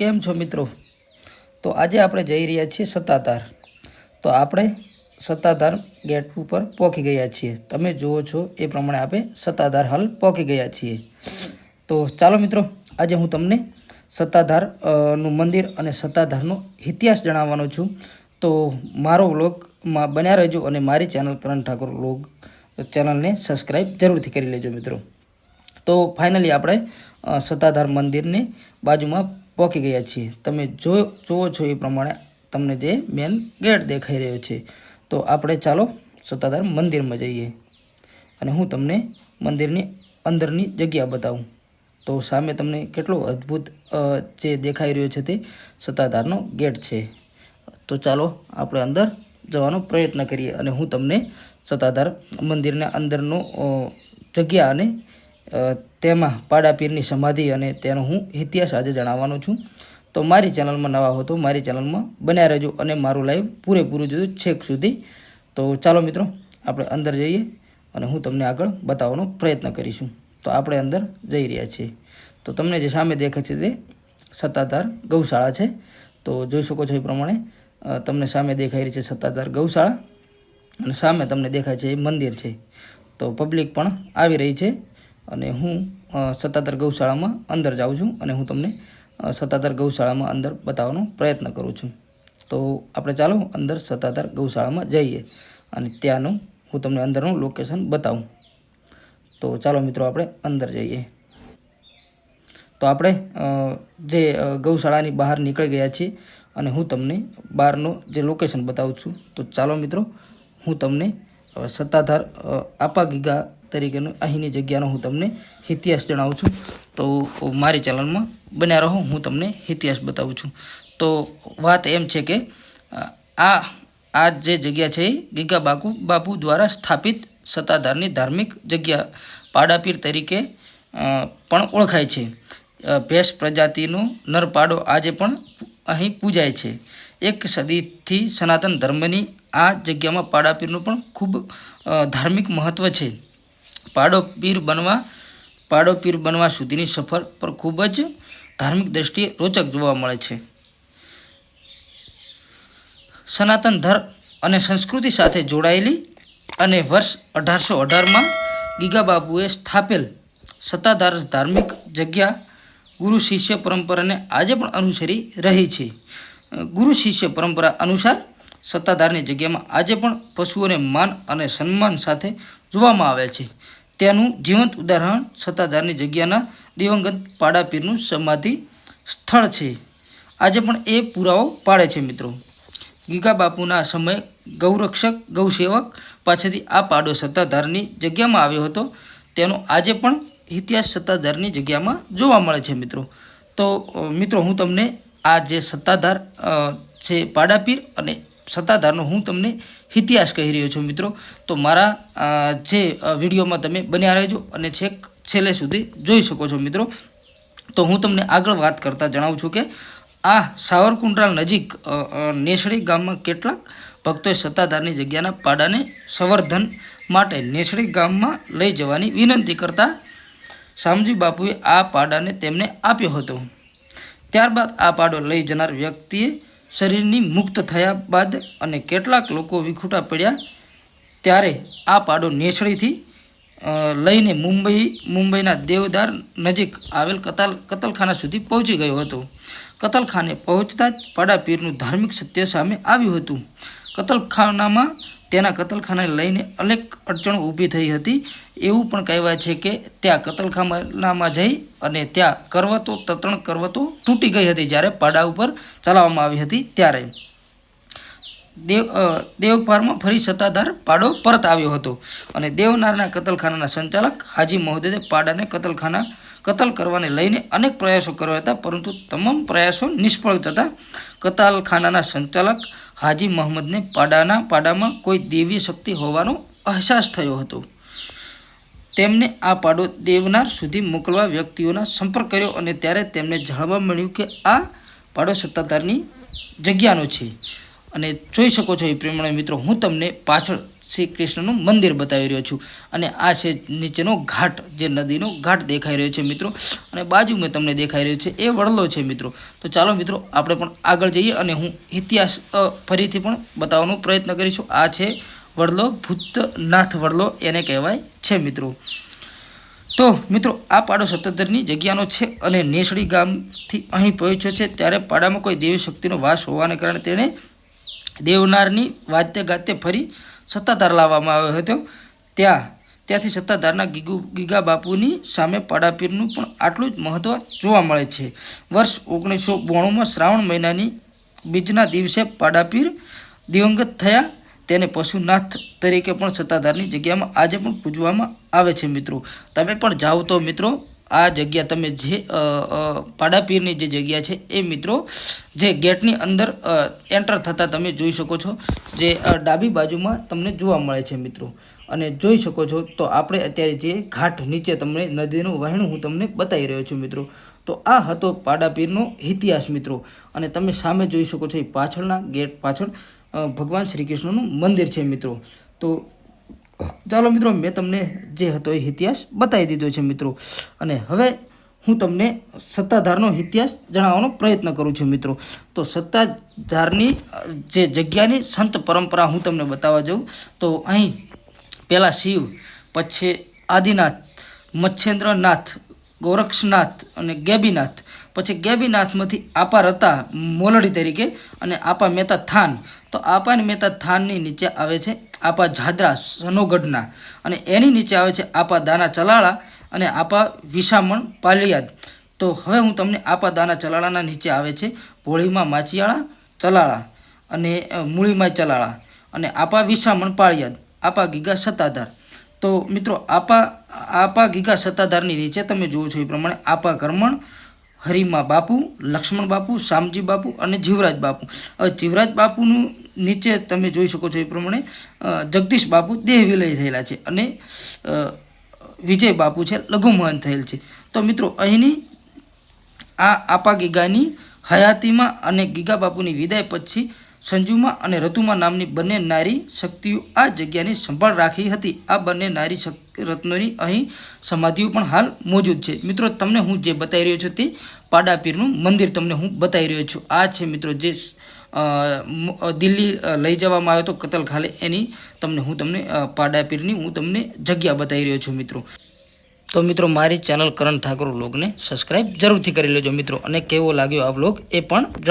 કેમ છો મિત્રો? તો આજે આપણે જઈ રહ્યા છીએ સત્તાધાર. તો આપણે સત્તાધાર ગેટ ઉપર પહોંચી ગયા છીએ. તમે જુઓ છો એ પ્રમાણે આપણે સત્તાધાર હાલ પહોંચી ગયા છીએ. તો ચાલો મિત્રો, આજે હું તમને સત્તાધારનું મંદિર અને સત્તાધારનો ઇતિહાસ જણાવવાનો છું. તો મારો વ્લોગમાં બન્યા રહેજો અને મારી ચેનલ કરણ ઠાકોર વ્લોગ ચેનલને સબસ્ક્રાઈબ જરૂરથી કરી લેજો મિત્રો. તો ફાઇનલી આપણે સત્તાધાર મંદિરની બાજુમાં પહોંચી ગયા છીએ. તમે જો, જુઓ છો એ પ્રમાણે તમને જે મેન ગેટ દેખાઈ રહ્યો છે. તો આપણે ચાલો સત્તાધાર મંદિરમાં જઈએ. અને હું તમને મંદિરની અંદરની જગ્યા બતાવું. તો સામે તમને કેટલો અદ્ભુત જે દેખાઈ રહ્યો છે તે સત્તાધારનો ગેટ છે. તો ચાલો આપણે અંદર જવાનો પ્રયત્ન કરીએ. અને હું તમને સત્તાધાર મંદિરના અંદરનો જગ્યા અને તેમાં પાડાપીરની સમાધિ અને તેનો હું ઇતિહાસ આજે જણાવવાનો છું. તો મારી ચેનલમાં નવા હો તો મારી ચેનલમાં બન્યા રહેજો અને મારું લાઈવ પૂરેપૂરું જોયું છેક સુધી. તો ચાલો મિત્રો, આપણે અંદર જઈએ અને હું તમને આગળ બતાવવાનો પ્રયત્ન કરીશું. તો આપણે અંદર જઈ રહ્યા છીએ. તો તમને જે સામે દેખાય છે તે સત્તાધાર ગૌશાળા છે. તો જોઈ શકો છો એ પ્રમાણે તમને સામે દેખાઈ રહી છે સત્તાધાર ગૌશાળા અને સામે તમને દેખાય છે એ મંદિર છે. તો પબ્લિક પણ આવી રહી છે. અને હું સત્તાધર ગૌશાળામાં અંદર જાઉં છું અને હું તમને સત્તાધર ગૌશાળામાં અંદર બતાવવાનો પ્રયત્ન કરું છું. તો આપણે ચાલો અંદર સત્તાધાર ગૌશાળામાં જઈએ અને ત્યાંનું હું તમને અંદરનું લોકેશન બતાવું. તો ચાલો મિત્રો આપણે અંદર જઈએ. તો આપણે જે ગૌશાળાની બહાર નીકળી ગયા છીએ અને હું તમને બહારનો જે લોકેશન બતાવું છું. તો ચાલો મિત્રો, હું તમને સત્તાધાર આપાગીગા આપા ગીગા તરીકેનો અહીંની જગ્યાનો હું તમને ઇતિહાસ જણાવું છું. તો મારી ચેનલમાં બન્યા રહો, હું તમને ઇતિહાસ બતાવું છું. તો વાત એમ છે કે આ આ જે જગ્યા છે એ ગીગા બાકુ, બાપુ દ્વારા સ્થાપિત સત્તાધારની ધાર્મિક જગ્યા પાડાપીર તરીકે પણ ઓળખાય છે. ભેંસ પ્રજાતિનો નરપાડો આજે પણ અહીં પૂજાય છે. એક સદીથી સનાતન ધર્મની આ જગ્યામાં પાડાપીરનું પણ ખૂબ ધાર્મિક મહત્ત્વ છે. પાડોપીર બનવા પાડોપીર બનવા સુધીની સફર પર ખૂબ જ ધાર્મિક દ્રષ્ટિએ રોચક જોવા મળે છે. સનાતન ધર્મ અને સંસ્કૃતિ સાથે જોડાયેલી અને વર્ષ અઢારસો અઢારમાં ગીગાબાબુએ સ્થાપેલ સત્તાધાર ધાર્મિક જગ્યા ગુરુ શિષ્ય પરંપરાને આજે પણ અનુસરી રહી છે. ગુરુ શિષ્ય પરંપરા અનુસાર સત્તાધારની જગ્યામાં આજે પણ પશુઓને માન અને સન્માન સાથે જોવામાં આવે છે. તેનું જીવંત ઉદાહરણ સત્તાધારની જગ્યાના દિવંગત પાડાપીરનું સમાધિ સ્થળ છે. આજે પણ એ પુરાવો પાડે છે મિત્રો. ગીગા બાપુના સમયે ગૌરક્ષક, ગૌસેવક પાસેથી આ પાડો સત્તાધારની જગ્યામાં આવ્યો હતો. તેનો આજે પણ ઇતિહાસ સત્તાધારની જગ્યામાં જોવા મળે છે મિત્રો. તો મિત્રો, હું તમને આ જે સત્તાધાર છે પાડાપીર અને સત્તાધારનો હું તમને ઇતિહાસ કહી રહ્યો છું મિત્રો. તો મારા જે વિડીયોમાં તમે બન્યા રહેજો અને છેક, છેલ્લે સુધી જોઈ શકો છો મિત્રો. તો હું તમને આગળ વાત કરતાં જણાવું છું કે આ સાવરકુંડલા નજીક નેસડી ગામમાં કેટલાક ભક્તોએ સત્તાધારની જગ્યાના પાડાને સંવર્ધન માટે નેસડી ગામમાં લઈ જવાની વિનંતી કરતા શામજી બાપુએ આ પાડાને તેમને આપ્યો હતો. ત્યારબાદ આ પાડો લઈ જનાર વ્યક્તિએ શરીરની મુક્ત થયા બાદ અને કેટલાક લોકો વિખૂટા પડ્યા, ત્યારે આ પાડો નેસડીથી લઈને મુંબઈ, મુંબઈના દેવદાર નજીક આવેલ કતાલ, કતલખાના સુધી પહોંચી ગયો હતો. કતલખાને પહોંચતા જ પાડાપીરનું ધાર્મિક સત્ય સામે આવ્યું હતું. કતલખાનામાં તેના કતલખાને લઈને અનેક અડચણો ઊભી થઈ હતી. એવું પણ કહેવાય છે કે ત્યાં કતલખાનામાં જઈ અને ત્યાં કરવતો, તતણ કરવતો તૂટી ગઈ હતી જ્યારે પાડા ઉપર ચલાવવામાં આવી હતી ત્યારે. દેવ દેવપારમાં ફરી સત્તાધાર પાડો પરત આવ્યો હતો અને દેવનારના કતલખાનાના સંચાલક હાજી મહોદયે પાડાને કતલખાના, કતલ કરવાને લઈને અનેક પ્રયાસો કર્યા હતા, પરંતુ તમામ પ્રયાસો નિષ્ફળ જતા કતલખાનાના સંચાલક હાજી મહંમદને પાડાના પાડામાં કોઈ દેવી શક્તિ હોવાનો અહેસાસ થયો હતો. તેમને આ પાડો દેવનાર સુધી મોકલવા વ્યક્તિઓના સંપર્ક કર્યો અને ત્યારે તેમને જાણવા મળ્યું કે આ પાડો સત્તાધારની જગ્યાનો છે. અને જોઈ શકો છો એ પ્રમાણે મિત્રો, હું તમને પાછળ શ્રી કૃષ્ણનું મંદિર બતાવી રહ્યો છું. અને આ છે નીચેનો ઘાટ, જે નદીનો ઘાટ દેખાઈ રહ્યો છે મિત્રો. અને બાજુમાં તમને દેખાઈ રહ્યો છે, એ વડલો છે મિત્રો. તો ચાલો મિત્રો, આપણે પણ આગળ જઈએ અને હું ઇતિહાસ ફરીથી પણ બતાવવાનો પ્રયત્ન કરીશું. આ છે વડલો, ભૂતનાથ વડલો એને કહેવાય છે મિત્રો. તો મિત્રો, આ પાડો સત્તરની જગ્યાનો છે અને નેસડી ગામથી અહીં પહોંચ્યો છે. ત્યારે પાડામાં કોઈ દેવી શક્તિનો વાસ હોવાને કારણે તેણે દેવનારની વાદ્ય ગાતે ફરી સત્તાધાર લાવવામાં આવ્યો હતો. ત્યાં, ત્યાંથી સત્તાધારના ગીગુ ગીગા બાપુની સામે પાડાપીરનું પણ આટલું જ મહત્ત્વ જોવા મળે છે. વર્ષ ઓગણીસો બોણુંમાં શ્રાવણ મહિનાની બીજના દિવસે પાડાપીર દિવંગત થયા. તેને પશુનાથ તરીકે પણ સત્તાધારની જગ્યામાં આજે પણ પૂજવામાં આવે છે મિત્રો. તમે પણ જાઓ તો મિત્રો આ જગ્યા તમે જે પાડાપીરની જે જગ્યા છે, એ મિત્રો જે ગેટની અંદર એન્ટર થતાં તમે જોઈ શકો છો. જે ડાબી બાજુમાં તમને જોવા મળે છે મિત્રો. અને જોઈ શકો છો, તો આપણે અત્યારે જે ઘાટ નીચે તમને નદીનું વહેણું હું તમને બતાવી રહ્યો છું મિત્રો. તો આ હતો પાડાપીરનો ઇતિહાસ મિત્રો. અને તમે સામે જોઈ શકો છો, એ પાછળના ગેટ પાછળ ભગવાન શ્રી કૃષ્ણનું મંદિર છે મિત્રો. તો ચાલો મિત્રો, મેં તમને જે હતો એ ઇતિહાસ બતાવી દીધો છે મિત્રો. અને હવે હું તમને સત્તાધારનો ઇતિહાસ જણાવવાનો પ્રયત્ન કરું છું મિત્રો. તો સત્તાધારની જે જગ્યાની સંત પરંપરા હું તમને બતાવવા જાઉં, તો અહીં પહેલાં શિવ, પછી આદિનાથ, મચ્છેન્દ્રનાથ, ગોરક્ષનાથ અને ગેબીનાથ પછી ગેબીનાથમાંથી આપા રતા મોલડી તરીકે અને આપા મહેતા થાન. તો આપા અને મહેતા થાનની નીચે આવે છે આપા જાદરા સનોગઢના અને એની નીચે આવે છે આપા દાના ચલાળા અને આપા વિશામણ પાલિયાદ. તો હવે હું તમને આપા દાના ચલાળાના નીચે આવે છે ભોળીમાં માચિયાળા ચલાળા અને મૂળીમાં ચલાળા અને આપા વિશામણ પાળિયાદ, આપા ગીગા સત્તાધાર. તો મિત્રો આપા આપા ગીગા સત્તાધારની નીચે તમે જુઓ છો એ પ્રમાણે આપા કરમણ હરિમા બાપુ, લક્ષ્મણ બાપુ, શામજી બાપુ અને જીવરાજ બાપુ. હવે જીવરાજ બાપુનું નીચે તમે જોઈ શકો છો એ પ્રમાણે જગદીશ બાપુ દેહ વિલય થયેલા છે અને વિજય બાપુ છે લઘુમહન થયેલ છે. તો મિત્રો, અહીંની આ આપા ગીગાની હયાતીમાં અને ગીગા બાપુની વિદાય પછી સંજુમાં અને રતુમા નામની બંને નારી શક્તિઓ આ જગ્યાની સંભાળ રાખી હતી. આ બંને નારી રત્નોની અહીં સમાધિઓ પણ હાલ મોજૂદ છે. મિત્રો, તમને હું જે બતાવી રહ્યો છું તે પાડાપીરનું મંદિર તમને હું બતાવી રહ્યો છું. આ છે મિત્રો, જે દિલ્હી લઈ જવામાં આવ્યો હતો કતલખાને એની તમને હું તમને પાડાપીરની હું તમને જગ્યા બતાવી રહ્યો છું મિત્રો. તો મિત્રો, મારી ચેનલ કરણ ઠાકોર વ્લોગને સબસ્ક્રાઇબ જરૂરથી કરી લેજો મિત્રો. અને કેવો લાગ્યો આ વ્લોગ એ પણ